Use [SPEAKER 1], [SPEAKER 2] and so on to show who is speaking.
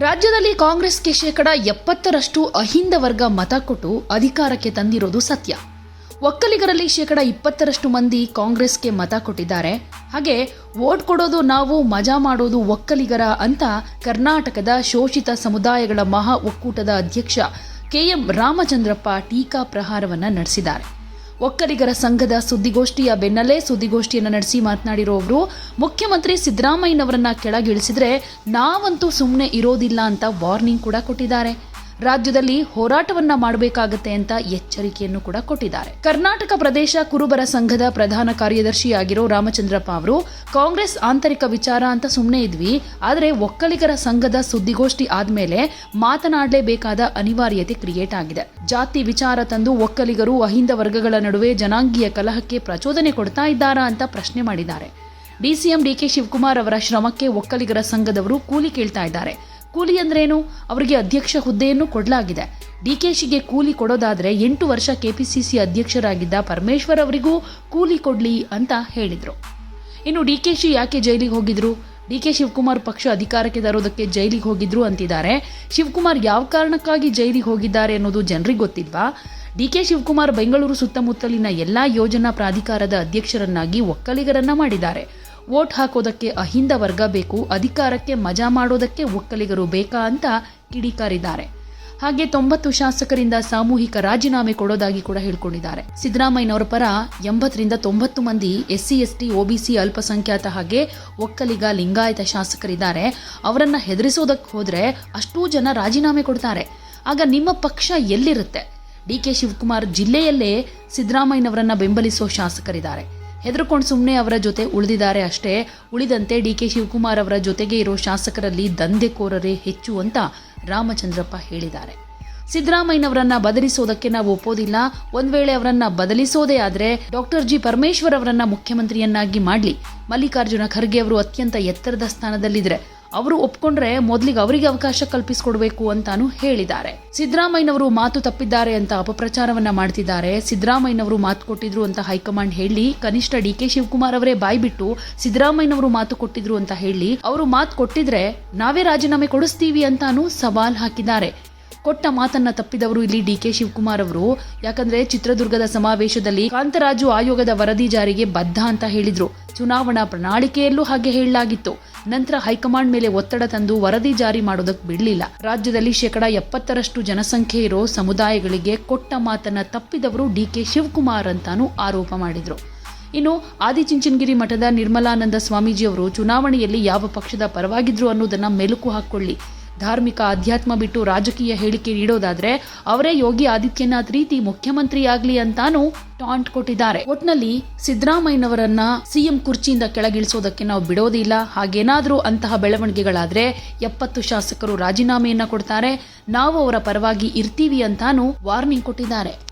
[SPEAKER 1] ರಾಜ್ಯದಲ್ಲಿ ಕಾಂಗ್ರೆಸ್ಗೆ ಶೇಕಡ ಎಪ್ಪತ್ತರಷ್ಟು ಅಹಿಂದ ವರ್ಗ ಮತ ಕೊಟ್ಟು ಅಧಿಕಾರಕ್ಕೆ ತಂದಿರೋದು ಸತ್ಯ. ಒಕ್ಕಲಿಗರಲ್ಲಿ ಶೇಕಡ ಇಪ್ಪತ್ತರಷ್ಟು ಮಂದಿ ಕಾಂಗ್ರೆಸ್ಗೆ ಮತ ಕೊಟ್ಟಿದ್ದಾರೆ. ಹಾಗೆ ವೋಟ್ ಕೊಡೋದು ನಾವು ಮಜಾ ಮಾಡೋದು ಒಕ್ಕಲಿಗರ ಅಂತ ಕರ್ನಾಟಕದ ಶೋಷಿತ ಸಮುದಾಯಗಳ ಮಹಾ ಒಕ್ಕೂಟದ ಅಧ್ಯಕ್ಷ ಕೆಎಂ ರಾಮಚಂದ್ರಪ್ಪ ಟೀಕಾ ಪ್ರಹಾರವನ್ನು ನಡೆಸಿದ್ದಾರೆ. ಒಕ್ಕಲಿಗರ ಸಂಘದ ಸುದ್ದಿಗೋಷ್ಠಿಯ ಬೆನ್ನಲ್ಲೇ ಸುದ್ದಿಗೋಷ್ಠಿಯನ್ನು ನಡೆಸಿ ಮಾತನಾಡಿರೋ ಅವರು ಮುಖ್ಯಮಂತ್ರಿ ಸಿದ್ದರಾಮಯ್ಯನವರನ್ನ ಕೆಳಗಿಳಿಸಿದ್ರೆ ನಾವಂತೂ ಸುಮ್ಮನೆ ಇರೋದಿಲ್ಲ ಅಂತ ವಾರ್ನಿಂಗ್ ಕೂಡ ಕೊಟ್ಟಿದ್ದಾರೆ. ರಾಜ್ಯದಲ್ಲಿ ಹೋರಾಟವನ್ನ ಮಾಡಬೇಕಾಗತ್ತೆ ಅಂತ ಎಚ್ಚರಿಕೆಯನ್ನು ಕೂಡ ಕೊಟ್ಟಿದ್ದಾರೆ. ಕರ್ನಾಟಕ ಪ್ರದೇಶ ಕುರುಬರ ಸಂಘದ ಪ್ರಧಾನ ಕಾರ್ಯದರ್ಶಿಯಾಗಿರೋ ರಾಮಚಂದ್ರಪ್ಪ ಅವರು, ಕಾಂಗ್ರೆಸ್ ಆಂತರಿಕ ವಿಚಾರ ಅಂತ ಸುಮ್ಮನೆ ಇದ್ವಿ, ಆದರೆ ಒಕ್ಕಲಿಗರ ಸಂಘದ ಸುದ್ದಿಗೋಷ್ಠಿ ಆದ್ಮೇಲೆ ಮಾತನಾಡಲೇಬೇಕಾದ ಅನಿವಾರ್ಯತೆ ಕ್ರಿಯೇಟ್ ಆಗಿದೆ. ಜಾತಿ ವಿಚಾರ ತಂದು ಒಕ್ಕಲಿಗರು, ಅಹಿಂದ ವರ್ಗಗಳ ನಡುವೆ ಜನಾಂಗೀಯ ಕಲಹಕ್ಕೆ ಪ್ರಚೋದನೆ ಕೊಡ್ತಾ ಇದ್ದಾರಾ ಅಂತ ಪ್ರಶ್ನೆ ಮಾಡಿದ್ದಾರೆ. ಡಿಸಿಎಂ ಡಿಕೆ ಶಿವಕುಮಾರ್ ಅವರ ಶ್ರಮಕ್ಕೆ ಒಕ್ಕಲಿಗರ ಸಂಘದವರು ಕೂಲಿ ಕೇಳ್ತಾ ಇದ್ದಾರೆ. ಕೂಲಿ ಅಂದ್ರೇನು? ಅವರಿಗೆ ಅಧ್ಯಕ್ಷ ಹುದ್ದೆಯನ್ನು ಕೊಡಲಾಗಿದೆ. ಡಿಕೆಶಿಗೆ ಕೂಲಿ ಕೊಡೋದಾದ್ರೆ ಎಂಟು ವರ್ಷ ಕೆಪಿಸಿಸಿ ಅಧ್ಯಕ್ಷರಾಗಿದ್ದ ಪರಮೇಶ್ವರ್ ಅವರಿಗೂ ಕೂಲಿ ಕೊಡ್ಲಿ ಅಂತ ಹೇಳಿದರು. ಇನ್ನು ಡಿಕೆಶಿ ಯಾಕೆ ಜೈಲಿಗೆ ಹೋಗಿದ್ರು? ಡಿಕೆ ಶಿವಕುಮಾರ್ ಪಕ್ಷ ಅಧಿಕಾರಕ್ಕೆ ತರೋದಕ್ಕೆ ಜೈಲಿಗೆ ಹೋಗಿದ್ರು ಅಂತಿದ್ದಾರೆ. ಶಿವಕುಮಾರ್ ಯಾವ ಕಾರಣಕ್ಕಾಗಿ ಜೈಲಿಗೆ ಹೋಗಿದ್ದಾರೆ ಅನ್ನೋದು ಜನರಿಗೆ ಗೊತ್ತಿಲ್ವಾ? ಡಿಕೆ ಶಿವಕುಮಾರ್ ಬೆಂಗಳೂರು ಸುತ್ತಮುತ್ತಲಿನ ಎಲ್ಲಾ ಯೋಜನಾ ಪ್ರಾಧಿಕಾರದ ಅಧ್ಯಕ್ಷರನ್ನಾಗಿ ಒಕ್ಕಲಿಗರನ್ನ ಮಾಡಿದ್ದಾರೆ. ವೋಟ್ ಹಾಕೋದಕ್ಕೆ ಅಹಿಂದ ವರ್ಗ ಬೇಕು, ಅಧಿಕಾರಕ್ಕೆ ಮಜಾ ಮಾಡೋದಕ್ಕೆ ಒಕ್ಕಲಿಗರು ಬೇಕಾ ಅಂತ ಕಿಡಿಕಾರಿದ್ದಾರೆ. ಹಾಗೆ ತೊಂಬತ್ತು ಶಾಸಕರಿಂದ ಸಾಮೂಹಿಕ ರಾಜೀನಾಮೆ ಕೊಡೋದಾಗಿ ಕೂಡ ಹೇಳ್ಕೊಂಡಿದ್ದಾರೆ. ಸಿದ್ದರಾಮಯ್ಯನವರ ಪರ ಎಂಬತ್ತರಿಂದ ತೊಂಬತ್ತು ಮಂದಿ ಎಸ್ಸಿ, ಎಸ್ಟಿ ಒಬಿಸಿ ಅಲ್ಪಸಂಖ್ಯಾತ ಹಾಗೆ ಒಕ್ಕಲಿಗ ಲಿಂಗಾಯತ ಶಾಸಕರಿದ್ದಾರೆ. ಅವರನ್ನ ಹೆದರಿಸೋದಕ್ಕೆ ಹೋದ್ರೆ ಅಷ್ಟೂ ಜನ ರಾಜೀನಾಮೆ ಕೊಡ್ತಾರೆ. ಆಗ ನಿಮ್ಮ ಪಕ್ಷ ಎಲ್ಲಿರುತ್ತೆ? ಡಿಕೆ ಶಿವಕುಮಾರ್ ಜಿಲ್ಲೆಯಲ್ಲೇ ಸಿದ್ದರಾಮಯ್ಯನವರನ್ನ ಬೆಂಬಲಿಸೋ ಶಾಸಕರಿದ್ದಾರೆ. ಹೆದರ್ಕೊಂಡು ಸುಮ್ಮನೆ ಅವರ ಜೊತೆ ಉಳಿದಿದ್ದಾರೆ ಅಷ್ಟೇ. ಉಳಿದಂತೆ ಡಿ ಕೆ ಶಿವಕುಮಾರ್ ಅವರ ಜೊತೆಗೆ ಇರೋ ಶಾಸಕರಲ್ಲಿ ದಂಧೆಕೋರರೇ ಹೆಚ್ಚು ಅಂತ ರಾಮಚಂದ್ರಪ್ಪ ಹೇಳಿದ್ದಾರೆ. ಸಿದ್ದರಾಮಯ್ಯನವರನ್ನ ಬದಲಿಸೋದಕ್ಕೆ ನಾವು ಒಪ್ಪೋದಿಲ್ಲ. ಒಂದ್ ವೇಳೆ ಅವರನ್ನ ಬದಲಿಸೋದೇ ಆದರೆ ಡಾಕ್ಟರ್ ಜಿ ಪರಮೇಶ್ವರ್ ಅವರನ್ನ ಮುಖ್ಯಮಂತ್ರಿಯನ್ನಾಗಿ ಮಾಡ್ಲಿ. ಮಲ್ಲಿಕಾರ್ಜುನ ಖರ್ಗೆ ಅವರು ಅತ್ಯಂತ ಎತ್ತರದ ಸ್ಥಾನದಲ್ಲಿದ್ರೆ ಅವರು ಒಪ್ಕೊಂಡ್ರೆ ಮೊದಲಿಗೆ ಅವರಿಗೆ ಅವಕಾಶ ಕಲ್ಪಿಸಿಕೊಡ್ಬೇಕು ಅಂತಾನು ಹೇಳಿದ್ದಾರೆ. ಸಿದ್ದರಾಮಯ್ಯನವರು ಮಾತು ತಪ್ಪಿದ್ದಾರೆ ಅಂತ ಅಪಪ್ರಚಾರವನ್ನ ಮಾಡ್ತಿದ್ದಾರೆ. ಸಿದ್ದರಾಮಯ್ಯನವರು ಮಾತು ಕೊಟ್ಟಿದ್ರು ಅಂತ ಹೈಕಮಾಂಡ್ ಹೇಳಿ, ಕನಿಷ್ಠ ಡಿ ಕೆ ಶಿವಕುಮಾರ್ ಅವರೇ ಬಾಯ್ಬಿಟ್ಟು ಸಿದ್ದರಾಮಯ್ಯನವರು ಮಾತು ಕೊಟ್ಟಿದ್ರು ಅಂತ ಹೇಳಿ, ಅವರು ಮಾತು ಕೊಟ್ಟಿದ್ರೆ ನಾವೇ ರಾಜೀನಾಮೆ ಕೊಡಿಸ್ತೀವಿ ಅಂತಾನು ಸವಾಲ್ ಹಾಕಿದ್ದಾರೆ. ಕೊಟ್ಟ ಮಾತನ್ನ ತಪ್ಪಿದವರು ಇಲ್ಲಿ ಡಿ ಕೆ ಶಿವಕುಮಾರ್ ಅವರು. ಯಾಕಂದ್ರೆ ಚಿತ್ರದುರ್ಗದ ಸಮಾವೇಶದಲ್ಲಿ ಕಾಂತರಾಜು ಆಯೋಗದ ವರದಿ ಜಾರಿಗೆ ಬದ್ಧ ಅಂತ ಹೇಳಿದ್ರು. ಚುನಾವಣಾ ಪ್ರಣಾಳಿಕೆಯಲ್ಲೂ ಹಾಗೆ ಹೇಳಲಾಗಿತ್ತು. ನಂತರ ಹೈಕಮಾಂಡ್ ಮೇಲೆ ಒತ್ತಡ ತಂದು ವರದಿ ಜಾರಿ ಮಾಡೋದಕ್ಕೆ ಬಿಡಲಿಲ್ಲ. ರಾಜ್ಯದಲ್ಲಿ ಶೇಕಡ ಎಪ್ಪತ್ತರಷ್ಟು ಜನಸಂಖ್ಯೆ ಇರೋ ಸಮುದಾಯಗಳಿಗೆ ಕೊಟ್ಟ ಮಾತನ್ನ ತಪ್ಪಿದವರು ಡಿ ಕೆ ಶಿವಕುಮಾರ್ ಅಂತಾನೂ ಆರೋಪ ಮಾಡಿದ್ರು. ಇನ್ನು ಆದಿಚುಂಚನಗಿರಿ ಮಠದ ನಿರ್ಮಲಾನಂದ ಸ್ವಾಮೀಜಿಯವರು ಚುನಾವಣೆಯಲ್ಲಿ ಯಾವ ಪಕ್ಷದ ಪರವಾಗಿದ್ರು ಅನ್ನೋದನ್ನ ಮೆಲುಕು ಹಾಕೊಳ್ಳಿ ಧಾರ್ಮಿಕ ಅಧ್ಯಾತ್ಮ ಬಿಟ್ಟು ರಾಜಕೀಯ ಹೇಳಿಕೆ ನೀಡೋದಾದ್ರೆ ಅವರೇ ಯೋಗಿ ಆದಿತ್ಯನಾಥ್ ರೀತಿ ಮುಖ್ಯಮಂತ್ರಿ ಅಂತಾನೂ ಅಂತಾನು ಟಾಂಟ್ ಕೊಟ್ಟಿದ್ದಾರೆ. ಒಟ್ನಲ್ಲಿ ಸಿದ್ದರಾಮಯ್ಯನವರನ್ನ ಸಿಎಂ ಕುರ್ಚಿಯಿಂದ ಕೆಳಗಿಳಿಸೋದಕ್ಕೆ ನಾವು ಬಿಡೋದಿಲ್ಲ. ಹಾಗೇನಾದ್ರೂ ಅಂತಹ ಬೆಳವಣಿಗೆಗಳಾದ್ರೆ ಎಪ್ಪತ್ತು ಶಾಸಕರು ರಾಜೀನಾಮೆಯನ್ನ ಕೊಡ್ತಾರೆ. ನಾವು ಅವರ ಪರವಾಗಿ ಇರ್ತೀವಿ ಅಂತಾನೂ ವಾರ್ನಿಂಗ್ ಕೊಟ್ಟಿದ್ದಾರೆ.